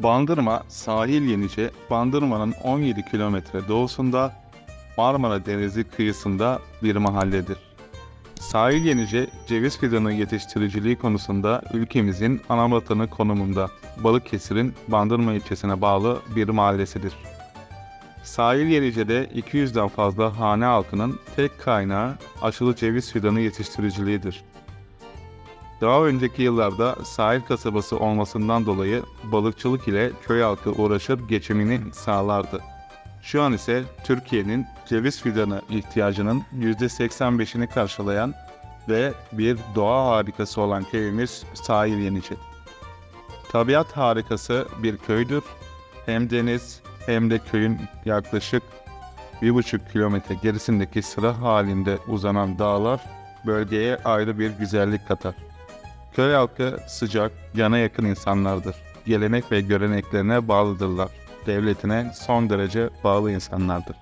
Bandırma sahil yenice Bandırma'nın 17 kilometre doğusunda Marmara Denizi kıyısında bir mahalledir. Sahil yenice ceviz fidanı yetiştiriciliği konusunda ülkemizin ana vatanı konumunda Balıkesir'in Bandırma ilçesine bağlı bir mahallesidir. Sahil Yenice'de 200'den fazla hane halkının tek kaynağı aşılı ceviz fidanı yetiştiriciliğidir. Daha önceki yıllarda sahil kasabası olmasından dolayı balıkçılık ile köy halkı uğraşıp geçimini sağlardı. Şu an ise Türkiye'nin ceviz fidanı ihtiyacının %85'ini karşılayan ve bir doğa harikası olan köyümüz Sahil Yenice. Tabiat harikası bir köydür. Hem deniz hem de köyün yaklaşık bir buçuk kilometre gerisindeki sıra halinde uzanan dağlar bölgeye ayrı bir güzellik katar. Köy halkı sıcak, yana yakın insanlardır. Gelenek ve göreneklerine bağlıdırlar. Devletine son derece bağlı insanlardır.